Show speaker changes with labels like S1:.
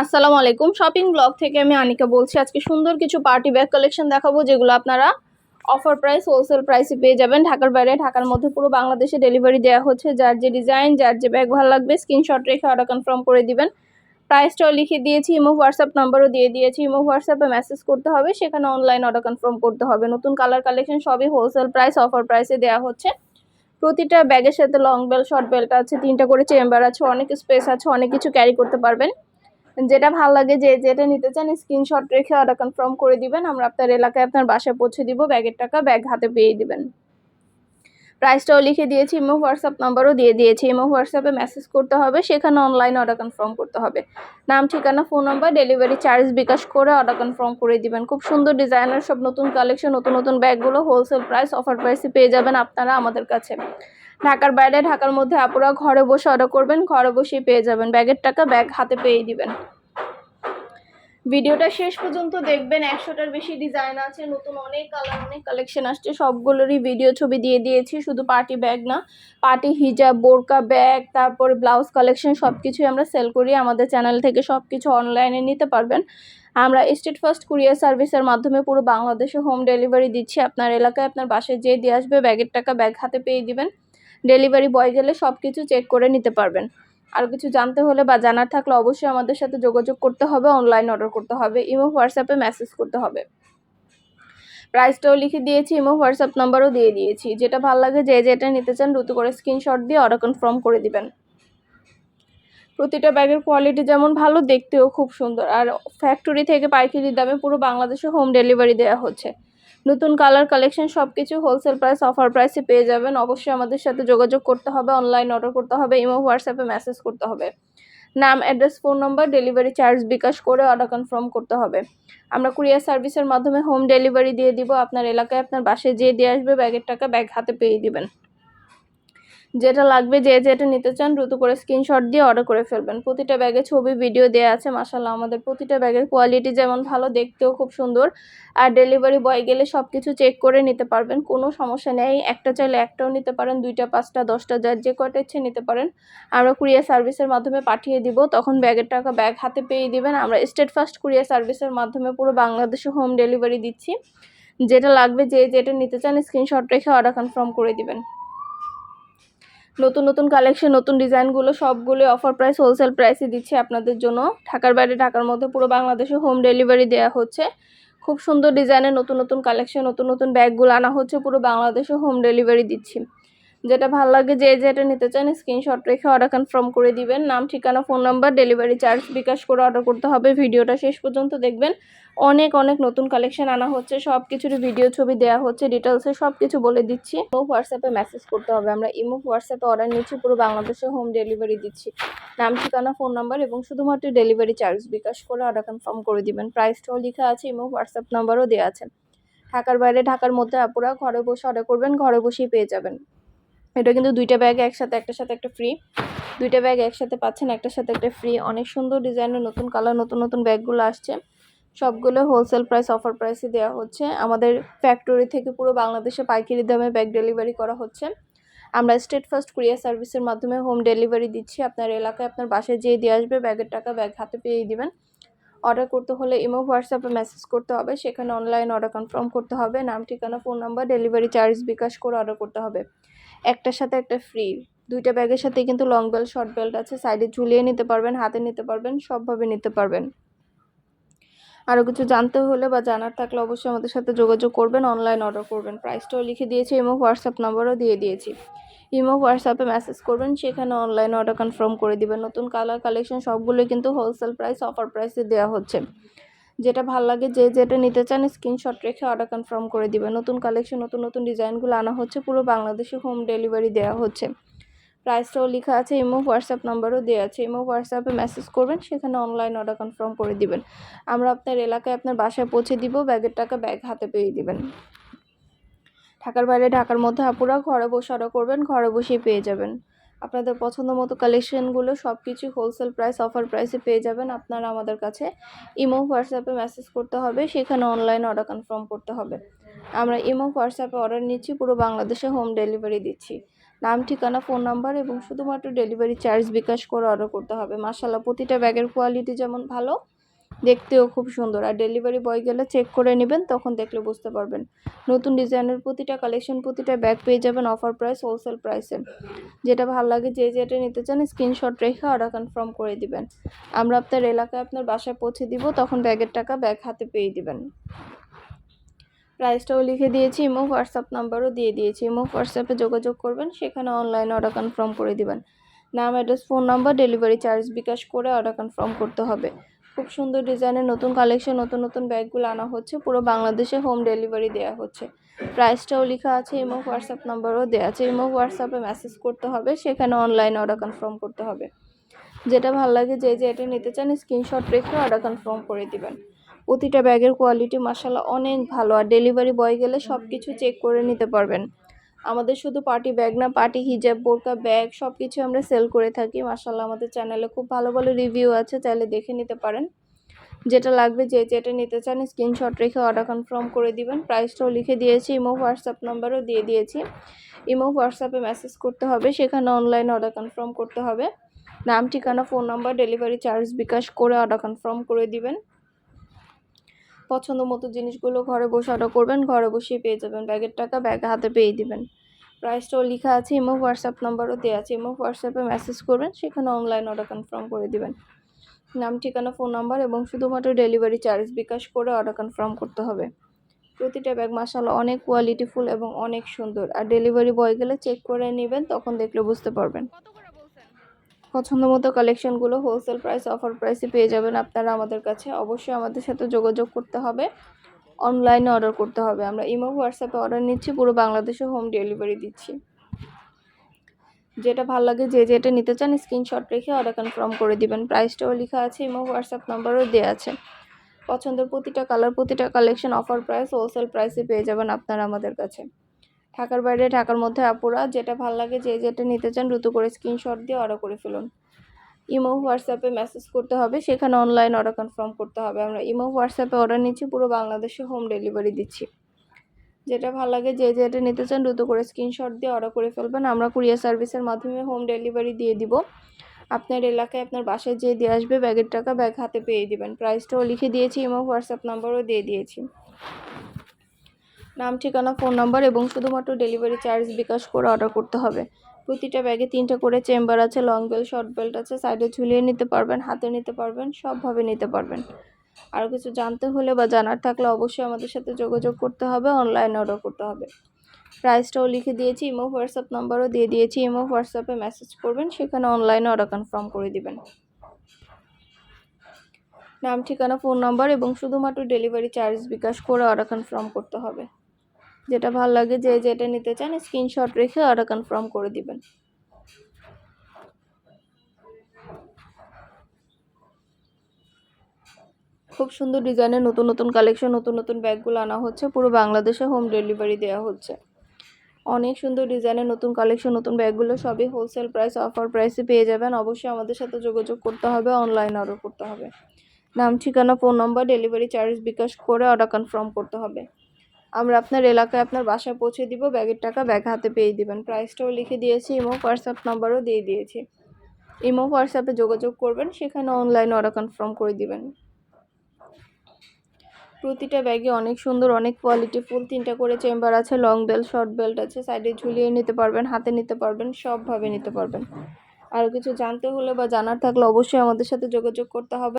S1: আসসালামু আলাইকুম। Shopping blog থেকে আমি আনিকা বলছি, আজকে সুন্দর কিছু পার্টি ব্যাগ কালেকশন দেখাবো, যেগুলো আপনারা অফার প্রাইস হোলসেল প্রাইসে পেয়ে যাবেন। ঢাকার বাইরে, ঢাকার মধ্যে পুরো বাংলাদেশে ডেলিভারি দেওয়া হচ্ছে। যার যে ডিজাইন যার যে ব্যাগ ভালো লাগবে স্ক্রিনশট রেখে অর্ডার কনফার্ম করে দিবেন। প্রাইসটাও লিখে দিয়েছি ইমো হোয়াটসঅ্যাপ নাম্বারও দিয়ে দিয়েছি। ইমো হোয়াটসঅ্যাপে মেসেজ করতে হবে, সেখানে অনলাইন অর্ডার কনফার্ম করতে হবে। নতুন কালার কালেকশন সবই হোলসেল প্রাইস অফার প্রাইসে দেওয়া হচ্ছে। প্রতিটা ব্যাগের সাথে লং বেল শর্ট বেল্ট আছে, তিনটা করে চেম্বার আছে, অনেক স্পেস আছে, অনেক কিছু ক্যারি করতে পারবেন। যেটা ভালো লাগে যে যেটা নিতে চান স্ক্রিনশট রেখে অর্ডার কনফার্ম করে দিবেন। আমরা আপনার এলাকায় আপনার বাসায় পৌঁছে দিব ব্যাগের টাকা ব্যাগ হাতে পেয়ে দিবেন। প্রাইসটাও লিখে দিয়েছি ইমো হোয়াটসঅ্যাপ নাম্বারও দিয়ে দিয়েছি। ইমো হোয়াটসঅ্যাপে মেসেজ করতে হবে, সেখানে অনলাইন অর্ডার কনফার্ম করতে হবে। নাম, ঠিকানা phone number delivery charge bKash করে অর্ডার কনফার্ম করে দিবেন। খুব সুন্দর ডিজাইনার সব নতুন কালেকশন নতুন নতুন ব্যাগগুলো হোলসেল প্রাইস অফার প্রাইসে পেয়ে যাবেন আপনারা আমাদের কাছে। ঢাকার বাইরে, ঢাকার মধ্যে আপুরা ঘরে বসে অর্ডার করবেন, ঘরে বসেই পেয়ে যাবেন। ব্যাগের টাকা ব্যাগ হাতে পেয়ে দিবেন। ভিডিওটা শেষ পর্যন্ত দেখবেন, একশোটার বেশি ডিজাইন আছে, নতুন অনেক কালার অনেক কালেকশন আসছে। সবগুলোরই ভিডিও ছবি দিয়ে দিয়েছি, শুধু পার্টি ব্যাগ না পার্টি হিজাব বোরকা ব্যাগ তারপর ব্লাউজ কালেকশন সব কিছুই আমরা সেল করি। আমাদের চ্যানেল থেকে সব কিছু অনলাইনে নিতে পারবেন। আমরা স্টেট ফার্স্ট কুরিয়ার সার্ভিসের মাধ্যমে পুরো বাংলাদেশে হোম ডেলিভারি দিচ্ছি। আপনার এলাকায় আপনার বাসায় যেয়ে দিয়ে আসবে, ব্যাগের টাকা ব্যাগ হাতে পেয়ে দিবেন। ডেলিভারি বয় গেলে সব কিছু চেক করে নিতে পারবেন। আর কিছু জানতে হলে বা জানার থাকলে অবশ্যই আমাদের সাথে যোগাযোগ করতে হবে অনলাইন অর্ডার করতে হবে, ইমো হোয়াটসঅ্যাপে মেসেজ করতে হবে। প্রাইসটাও লিখে দিয়েছি, ইমো হোয়াটসঅ্যাপ নাম্বারও দিয়ে দিয়েছি। যেটা ভালো লাগে যে যেটা নিতে চান দ্রুত করে স্ক্রিনশট দিয়ে অর্ডার কনফার্ম করে দিবেন। প্রতিটা ব্যাগের কোয়ালিটি যেমন ভালো, দেখতেও খুব সুন্দর। আর ফ্যাক্টরি থেকে পাইকারি দামে পুরো বাংলাদেশে হোম ডেলিভারি দেওয়া হচ্ছে। নতুন কালার কালেকশন সব কিছু হোলসেল প্রাইস অফার প্রাইসে পেয়ে যাবেন। অবশ্যই আমাদের সাথে যোগাযোগ করতে হবে অনলাইন অর্ডার করতে হবে, ইমো, হোয়াটসঅ্যাপে মেসেজ করতে হবে। নাম address phone number delivery charge bKash করে অর্ডার কনফার্ম করতে হবে। আমরা কুরিয়ার সার্ভিসের মাধ্যমে হোম ডেলিভারি দিয়ে দিব। আপনার এলাকায় আপনার বাসে যেয়ে দিয়ে আসবে, ব্যাগের টাকা ব্যাগ হাতে পেয়ে দিবেন। যেটা লাগবে যে যেটা নিতে চান দ্রুত করে স্ক্রিনশট দিয়ে অর্ডার করে ফেলবেন। প্রতিটা ব্যাগে ছবি ভিডিও দেওয়া আছে মাসাল্লাহ আমাদের প্রতিটা ব্যাগের কোয়ালিটি যেমন ভালো, দেখতেও খুব সুন্দর। আর ডেলিভারি বয় গেলে সব কিছু চেক করে নিতে পারবেন, কোনো সমস্যা নেই। একটা চাইলে একটাও নিতে পারেন, দুইটা, পাঁচটা, দশটা, যার যে কয়টা ইচ্ছে নিতে পারেন। আমরা কুরিয়ার সার্ভিসের মাধ্যমে পাঠিয়ে দিব, তখন ব্যাগের টাকা ব্যাগ হাতে পেয়ে দিবেন। আমরা স্টেট ফার্স্ট কুরিয়ার সার্ভিসের মাধ্যমে পুরো বাংলাদেশে হোম ডেলিভারি দিচ্ছি। যেটা লাগবে যে যেটা নিতে চান স্ক্রিনশট রেখে অর্ডার কনফার্ম করে দিবেন। নতুন নতুন কালেকশন নতুন ডিজাইনগুলো সবগুলো অফার প্রাইস হোলসেল প্রাইসে দিচ্ছে আপনাদের জন্য। ঢাকার বাইরে, ঢাকার মধ্যে পুরো বাংলাদেশে হোম ডেলিভারি দেওয়া হচ্ছে। খুব সুন্দর ডিজাইনের নতুন নতুন কালেকশন নতুন নতুন ব্যাগগুলো আনা হচ্ছে, পুরো বাংলাদেশে হোম ডেলিভারি দিচ্ছি। যেটা ভালো লাগে যে যেটা নিতে চান স্ক্রিনশট রেখে অর্ডার কনফার্ম করে দিবেন। নাম, ঠিকানা phone number delivery charge bKash করে অর্ডার করতে হবে। ভিডিওটা শেষ পর্যন্ত দেখবেন। অনেক অনেক নতুন কালেকশন আনা হচ্ছে। সব কিছুর ভিডিও ছবি দেওয়া হচ্ছে। ডিটেলসে সব কিছু বলে দিচ্ছি। ইমো হোয়াটসঅ্যাপে মেসেজ করতে হবে। আমরা ইমো হোয়াটসঅ্যাপে অর্ডার নিচ্ছি। পুরো বাংলাদেশে হোম ডেলিভারি দিচ্ছি। নাম, ঠিকানা ফোন নাম্বার এবং শুধুমাত্র ডেলিভারি চার্জ বিকাশ করে অর্ডার কনফার্ম করে দিবেন। প্রাইসটাও লেখা আছে ইমো হোয়াটসঅ্যাপ নাম্বারও দেওয়া আছে। ঢাকার বাইরে, ঢাকার মধ্যে আপুরা ঘরে বসে অর্ডার করবেন। ঘরে বসেই পেয়ে যাবেন। এটা কিন্তু দুইটা ব্যাগ একসাথে, একটার সাথে একটা ফ্রি দুইটা ব্যাগ একসাথে পাচ্ছেন, একটার সাথে একটা ফ্রি অনেক সুন্দর ডিজাইনের নতুন কালার নতুন নতুন ব্যাগগুলো আসছে। সবগুলো হোলসেল প্রাইস অফার প্রাইসে দেওয়া হচ্ছে। আমাদের ফ্যাক্টরি থেকে পুরো বাংলাদেশে পাইকারি দামে ব্যাগ ডেলিভারি করা হচ্ছে। আমরা স্টেট ফার্স্ট কুরিয়ার সার্ভিসের মাধ্যমে হোম ডেলিভারি দিচ্ছি। আপনার এলাকায় আপনার বাসায় যেয়ে দিয়ে আসবে ব্যাগের টাকা ব্যাগ হাতে পেয়ে দিবেন। অর্ডার করতে হলে ইমো হোয়াটসঅ্যাপে মেসেজ করতে হবে। সেখানে অনলাইন অর্ডার কনফার্ম করতে হবে। নাম, ঠিকানা phone number delivery charge bKash করে অর্ডার করতে হবে। একটার সাথে একটা ফ্রি দুইটা ব্যাগের সাথে কিন্তু লং বেল্ট শর্ট বেল্ট আছে। সাইডে ঝুলিয়ে নিতে পারবেন, হাতে নিতে পারবেন, সবভাবে নিতে পারবেন। আরও কিছু জানতে হলে বা জানার থাকলে অবশ্যই আমাদের সাথে যোগাযোগ করবেন অনলাইন অর্ডার করবেন। প্রাইসটাও লিখে দিয়েছি ইমো হোয়াটসঅ্যাপ নাম্বারও দিয়ে দিয়েছি। ইমো হোয়াটসঅ্যাপে মেসেজ করবেন, সেখানে অনলাইন অর্ডার কনফার্ম করে দিবেন। নতুন কালার কালেকশন সবগুলোই কিন্তু হোলসেল প্রাইস অফার প্রাইসে দেওয়া হচ্ছে। যেটা ভালো লাগে, যে যেটা নিতে চান স্ক্রিনশট রেখে অর্ডার কনফার্ম করে দিবেন। নতুন কালেকশন নতুন নতুন ডিজাইনগুলো আনা হচ্ছে, পুরো বাংলাদেশে হোম ডেলিভারি দেওয়া হচ্ছে। প্রাইসটাও লেখা আছে, ইমো, হোয়াটসঅ্যাপ নাম্বারও দেওয়া আছে। ইমো, হোয়াটসঅ্যাপে মেসেজ করবেন, সেখানে অনলাইন অর্ডার কনফার্ম করে দিবেন। আমরা আপনার এলাকায় আপনার বাসায় পৌঁছে দিব ব্যাগের টাকা ব্যাগ হাতে পেয়ে দিবেন। ঢাকার বাইরে, ঢাকার মধ্যে আপুরা ঘরে বসে অর্ডার করবেন, ঘরে বসেই পেয়ে যাবেন। আপনাদের পছন্দ মতো কালেকশনগুলো সব কিছু হোলসেল প্রাইস অফার প্রাইসে পেয়ে যাবেন। আপনারা আমাদের কাছে ইমো হোয়াটসঅ্যাপে মেসেজ করতে হবে, সেখানে অনলাইন অর্ডার কনফার্ম করতে হবে। আমরা ইমো হোয়াটসঅ্যাপে অর্ডার নিচ্ছি, পুরো বাংলাদেশে হোম ডেলিভারি দিচ্ছি। নাম, ঠিকানা ফোন নাম্বার এবং শুধুমাত্র ডেলিভারি চার্জ বিকাশ করে অর্ডার করতে হবে। মাসাল্লাহ প্রতিটা ব্যাগের কোয়ালিটি যেমন ভালো দেখতেও খুব সুন্দর। আর ডেলিভারি বয় গেলে চেক করে নেবেন, তখন দেখলে বুঝতে পারবেন। নতুন ডিজাইনের প্রতিটা কালেকশন প্রতিটা ব্যাগ পেয়ে যাবেন অফার প্রাইস হোলসেল প্রাইসে যেটা ভালো লাগে, যে যেটা নিতে চান স্ক্রিনশট রেখে অর্ডার কনফার্ম করে দিবেন। আমরা আপনার এলাকায় আপনার বাসায় পৌঁছে দিব, তখন ব্যাগের টাকা ব্যাগ হাতে পেয়ে দিবেন। প্রাইসটাও লিখে দিয়েছি ইমো হোয়াটসঅ্যাপ নাম্বারও দিয়ে দিয়েছি। ইমো হোয়াটসঅ্যাপে যোগাযোগ করবেন, সেখানে অনলাইনে অর্ডার কনফার্ম করে দিবেন। নাম address phone number delivery charge bKash করে অর্ডার কনফার্ম করতে হবে। খুব সুন্দর ডিজাইনের নতুন কালেকশন নতুন নতুন ব্যাগগুলো আনা হচ্ছে। পুরো বাংলাদেশে হোম ডেলিভারি দেওয়া হচ্ছে। প্রাইসটাও লেখা আছে ইমো হোয়াটসঅ্যাপ নাম্বারও দেওয়া আছে। ইমো হোয়াটসঅ্যাপে মেসেজ করতে হবে, সেখানে অনলাইনে অর্ডার কনফার্ম করতে হবে। যেটা ভালো লাগে, যে যে এটা নিতে চান স্ক্রিনশট রেখে অর্ডার কনফার্ম করে দিবেন। প্রতিটা ব্যাগের কোয়ালিটি মাসাল্লাহ অনেক ভালো। আর ডেলিভারি বয় গেলে সব কিছু চেক করে নিতে পারবেন। আমাদের শুধু পার্টি ব্যাগ না, পার্টি হিজাব, বোরকা, ব্যাগ সব কিছু আমরা সেল করে থাকি। মাসাল্লাহ আমাদের চ্যানেলে খুব ভালো ভালো রিভিউ আছে, চাইলে দেখে নিতে পারেন। যেটা লাগবে, যে যেটা নিতে চান স্ক্রিনশট রেখে অর্ডার কনফার্ম করে দিবেন। প্রাইসটাও লিখে দিয়েছি, ইমো, হোয়াটসঅ্যাপ নাম্বারও দিয়ে দিয়েছি। ইমো, হোয়াটসঅ্যাপে মেসেজ করতে হবে, সেখানে অনলাইনে অর্ডার কনফার্ম করতে হবে। নাম, ঠিকানা phone number delivery charge bKash করে অর্ডার কনফার্ম করে দিবেন। পছন্দ মতো জিনিসগুলো ঘরে বসে অর্ডার করবেন, ঘরে বসেই পেয়ে যাবেন। ব্যাগের টাকা ব্যাগ হাতে পেয়ে দিবেন। প্রাইসটাও লেখা আছে ইমো হোয়াটসঅ্যাপ নাম্বারও দেওয়া আছে। ইমো হোয়াটসঅ্যাপে মেসেজ করবেন, সেখানে অনলাইন অর্ডার কনফার্ম করে দিবেন। নাম, ঠিকানা ফোন নাম্বার এবং শুধুমাত্র ডেলিভারি চার্জ বিকাশ করে অর্ডার কনফার্ম করতে হবে। প্রতিটা ব্যাগ মাসাল্লাহ অনেক কোয়ালিটিফুল এবং অনেক সুন্দর। আর ডেলিভারি বয় গেলে চেক করে নেবেন, তখন দেখলে বুঝতে পারবেন। পছন্দ মতো কালেকশনগুলো হোলসেল প্রাইস অফার প্রাইসে পেয়ে যাবেন আপনারা আমাদের কাছে। অবশ্যই আমাদের সাথে যোগাযোগ করতে হবে। অনলাইনে অর্ডার করতে হবে। আমরা ইমো হোয়াটসঅ্যাপে অর্ডার নিচ্ছি, পুরো বাংলাদেশে হোম ডেলিভারি দিচ্ছি। যেটা ভালো লাগে, যে যেটা নিতে চান স্ক্রিনশট রেখে অর্ডার কনফার্ম করে দিবেন। প্রাইসটাও লেখা আছে ইমো হোয়াটসঅ্যাপ নাম্বারও দেওয়া আছে। পছন্দের প্রতিটা কালার প্রতিটা কালেকশন অফার প্রাইস হোলসেল প্রাইসে পেয়ে যাবেন আপনারা আমাদের কাছে। ঢাকার বাইরে, ঢাকার মধ্যে আপুরা যেটা ভালো লাগে, যে যেটা নিতে চান দ্রুত করে স্ক্রিনশট দিয়ে অর্ডার করে ফেলুন। ইমো হোয়াটসঅ্যাপে মেসেজ করতে হবে, সেখানে অনলাইন অর্ডার কনফার্ম করতে হবে। আমরা ইমো হোয়াটসঅ্যাপে অর্ডার নিচ্ছি, পুরো বাংলাদেশে হোম ডেলিভারি দিচ্ছি। যেটা ভালো লাগে, যে যেটা নিতে চান দ্রুত করে স্ক্রিনশট দিয়ে অর্ডার করে ফেলবেন। আমরা কুরিয়ার সার্ভিসের মাধ্যমে হোম ডেলিভারি দিয়ে দিব। আপনার এলাকায় আপনার বাসায় যেয়ে দিয়ে আসবে ব্যাগের টাকা ব্যাগ হাতে পেয়ে দিবেন। প্রাইসটাও লিখে দিয়েছি, ইমো হোয়াটসঅ্যাপ নাম্বারও দিয়ে দিয়েছি। নাম, ঠিকানা, ফোন নাম্বার এবং শুধুমাত্র ডেলিভারি চার্জ বিকাশ করে অর্ডার করতে হবে। প্রতিটা ব্যাগে তিনটা করে চেম্বার আছে, লং বেল্ট, শর্ট বেল্ট আছে, সাইডে ঝুলিয়ে নিতে পারবেন, হাতে নিতে পারবেন, সবভাবে নিতে পারবেন। আর কিছু জানতে হলে বা জানার থাকলে অবশ্যই আমাদের সাথে যোগাযোগ করতে হবে, অনলাইনে অর্ডার করতে হবে। প্রাইসটাও লিখে দিয়েছি, ইমো, হোয়াটসঅ্যাপ নাম্বারও দিয়ে দিয়েছি, ইমো, হোয়াটসঅ্যাপে মেসেজ করবেন, সেখানে অনলাইনে অর্ডার কনফার্ম করে দিবেন। নাম, ঠিকানা, ফোন নাম্বার এবং শুধুমাত্র ডেলিভারি চার্জ বিকাশ করে অর্ডার কনফার্ম করতে হবে। যেটা ভালো লাগে যে যেটা নিতে চান স্ক্রিনশট রেখে অর্ডার কনফার্ম করে দিবেন। খুব সুন্দর ডিজাইনের নতুন নতুন কালেকশন নতুন নতুন ব্যাগগুলো আনা হচ্ছে। পুরো বাংলাদেশে হোম ডেলিভারি দেওয়া হচ্ছে। অনেক সুন্দর ডিজাইনের নতুন কালেকশন নতুন ব্যাগগুলো সবই হোলসেল প্রাইস অফার প্রাইসে পেয়ে যাবেন। অবশ্যই আমাদের সাথে যোগাযোগ করতে হবে অনলাইন অর্ডার করতে হবে। নাম, ঠিকানা phone number delivery charge bKash করে অর্ডার কনফার্ম করতে হবে। আমরা আপনার এলাকায় আপনার বাসায় পৌঁছে দিব, ব্যাগের টাকা ব্যাগ হাতে পেয়ে দিবেন। প্রাইসটাও লিখে দিয়েছি ইমো হোয়াটসঅ্যাপ নাম্বারও দিয়ে দিয়েছি। ইমো হোয়াটসঅ্যাপে যোগাযোগ করবেন, সেখানে অনলাইন অর্ডার কনফার্ম করে দিবেন। প্রতিটা ব্যাগে অনেক সুন্দর, অনেক কোয়ালিটি ফুল, তিনটা করে চেম্বার আছে লং বেল্ট শর্ট বেল্ট আছে সাইডে ঝুলিয়ে নিতে পারবেন, হাতে নিতে পারবেন, সবভাবে নিতে পারবেন। আর কিছু জানতে হলে বা জানার থাকলে অবশ্যই আমাদের সাথে যোগাযোগ করতে হবে।